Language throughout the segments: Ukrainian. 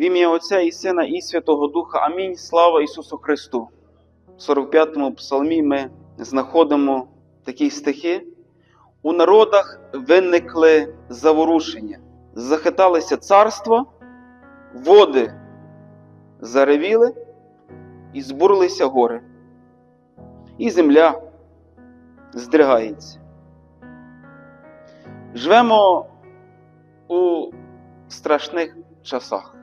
В ім'я Отця і Сина і Святого Духа. Амінь. Слава Ісусу Христу. В 45-му псалмі ми знаходимо такі стихи. У народах виникли заворушення, захиталися царства, води заревіли і збурилися гори. І земля здригається. Живемо у страшних часах.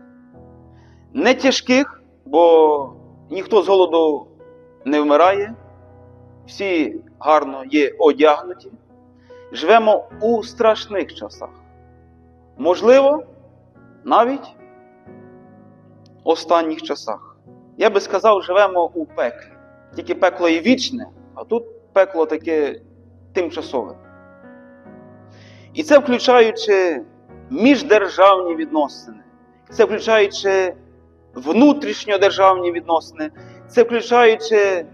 Не тяжких, бо ніхто з голоду не вмирає, всі гарно є одягнуті. Живемо у страшних часах. Можливо, навіть останніх часах. Я би сказав, живемо у пеклі. Тільки пекло є вічне, а тут пекло таке тимчасове. І це включаючи міждержавні відносини, це включаючи внутрішньодержавні відносини, це включаючи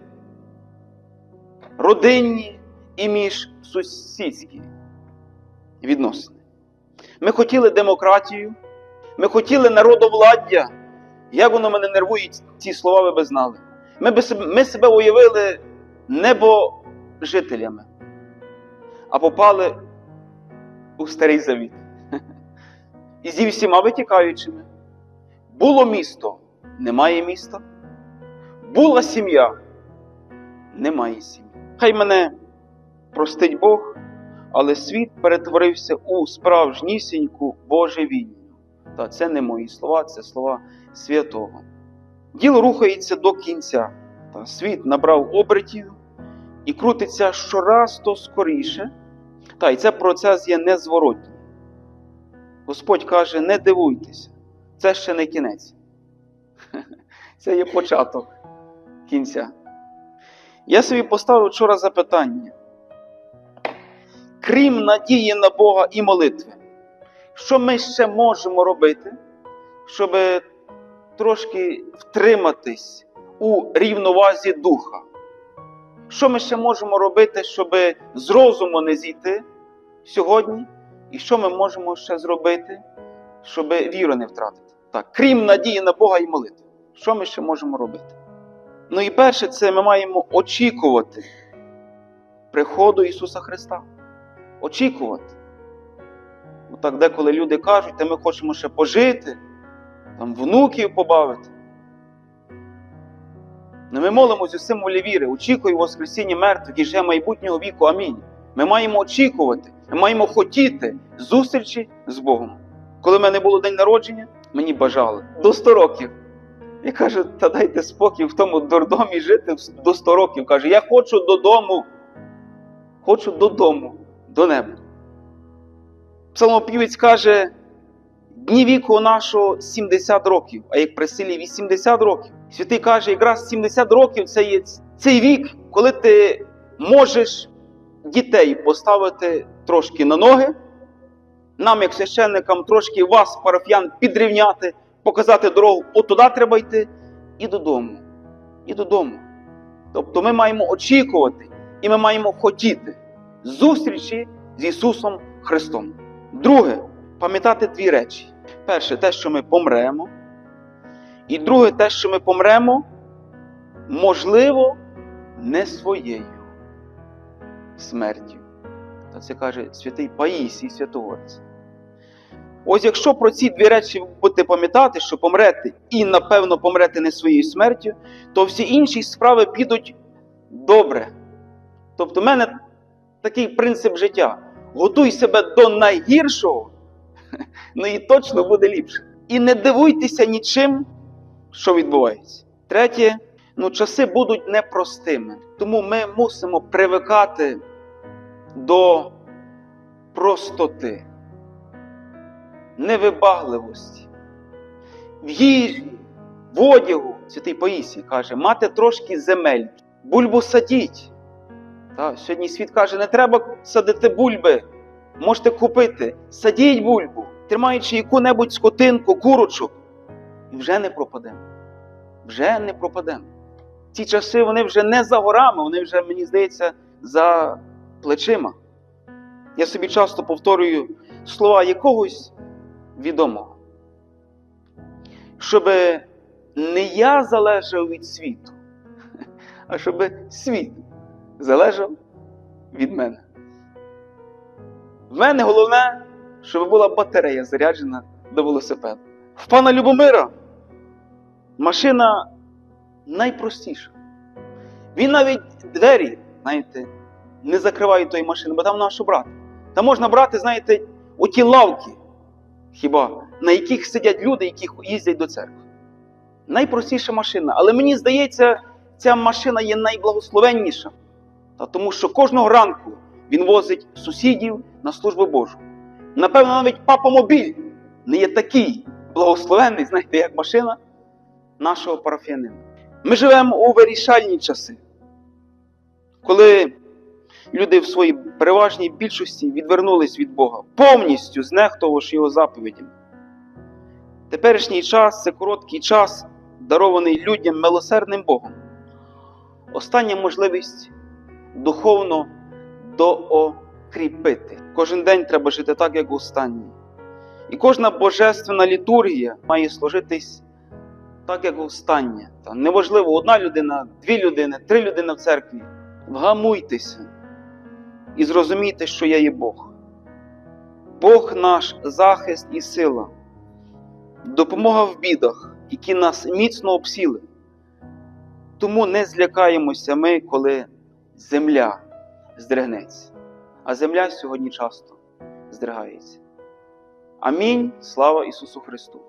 родинні і міжсусідські відносини. Ми хотіли демократію, ми хотіли народовладдя. Як воно мене нервує, ці слова ви би знали. Ми, би ми себе уявили небожителями, а попали у старий завіт. І зі всіма витікаючими. Було місто, немає міста. Була сім'я, немає сім'ї. Хай мене простить Бог, але світ перетворився у справжнісіньку божевільню. Та це не мої слова, це слова святого. Діло рухається до кінця. Та світ набрав обертів і крутиться щораз то скоріше. Та і це процес є незворотній. Господь каже: не дивуйтеся, це ще не кінець. Це є початок кінця. Я собі поставив вчора запитання. Крім надії на Бога і молитви, що ми ще можемо робити, щоб трошки втриматись у рівновазі духа? Що ми ще можемо робити, щоб з розуму не зійти сьогодні? І що ми можемо ще зробити, щоб віру не втратити? Так, крім надії на Бога і молитви. Що ми ще можемо робити? Ну і перше, це ми маємо очікувати приходу Ісуса Христа. Очікувати. Ну, так деколи люди кажуть, та ми хочемо ще пожити, там внуків побавити. Ну, ми молимось у символі віри, очікуємо Воскресіння мертвих і вже майбутнього віку. Амінь. Ми маємо очікувати, ми маємо хотіти зустрічі з Богом. Коли в мене було день народження, мені бажали до 100 років. Я кажу, та дайте спокій в тому дурдомі жити до 100 років. Каже, я хочу додому. Хочу додому, до неба. Псалмопівець каже, дні віку нашого 70 років, а як при силі 80 років. Святий каже, якраз 70 років це є цей вік, коли ти можеш дітей поставити трошки на ноги, нам, як священникам, трошки вас, парафіян, підрівняти, показати дорогу, от туди треба йти, і додому. І додому. Тобто ми маємо очікувати і ми маємо хотіти зустрічі з Ісусом Христом. Друге, пам'ятати дві речі. Перше, те, що ми помремо. І друге, те, що ми помремо, можливо, не своєю смертю. Та це каже святий Паїсій Святогорець. Ось якщо про ці дві речі ви будете пам'ятати, що помрете і, напевно, помрете не своєю смертю, то всі інші справи підуть добре. Тобто, в мене такий принцип життя. Готуй себе до найгіршого, ну і точно буде ліпше. І не дивуйтеся нічим, що відбувається. Третє, ну, часи будуть непростими. Тому ми мусимо привикати до простоти, невибагливості. В їжі, в одягу, святий Поїсій каже, мати трошки земель, бульбу садіть. Та, сьогодні світ каже, не треба садити бульби, можете купити, садіть бульбу, тримаючи яку-небудь скотинку, курочок, і вже не пропадемо. Вже не пропадемо. Ці часи вони вже не за горами, вони вже, мені здається, за плечима. Я собі часто повторюю слова якогось відомого. щоб не я залежав від світу, а щоб світ залежав від мене. В мене головне, щоб була батарея заряджена до велосипеда. В пана Любомира машина найпростіша. Він навіть двері, знаєте, не закриває тої машини, бо там на що брати. Там можна брати, знаєте, оті лавки, хіба, на яких сидять люди, які їздять до церкви. Найпростіша машина. Але мені здається, ця машина є найблагословенніша. Та тому що кожного ранку він возить сусідів на службу Божу. Напевно, навіть папомобіль не є такий благословенний, знаєте, як машина нашого парафіянина. Ми живемо у вирішальні часи, коли люди в своїй переважній більшості відвернулись від Бога, повністю знехтувавши його заповідями. Теперішній час це короткий час, дарований людям милосердним Богом. Остання можливість духовно доокріпити. Кожен день треба жити так, як останній. І кожна божественна літургія має служитись так, як остання. Та неважливо, одна людина, дві людини, три людини в церкві. Вгамуйтеся і зрозумійте, що я є Бог. Бог наш захист і сила, допомога в бідах, які нас міцно обсіли. Тому не злякаємося ми, коли земля здригнеться. А земля сьогодні часто здригається. Амінь. Слава Ісусу Христу!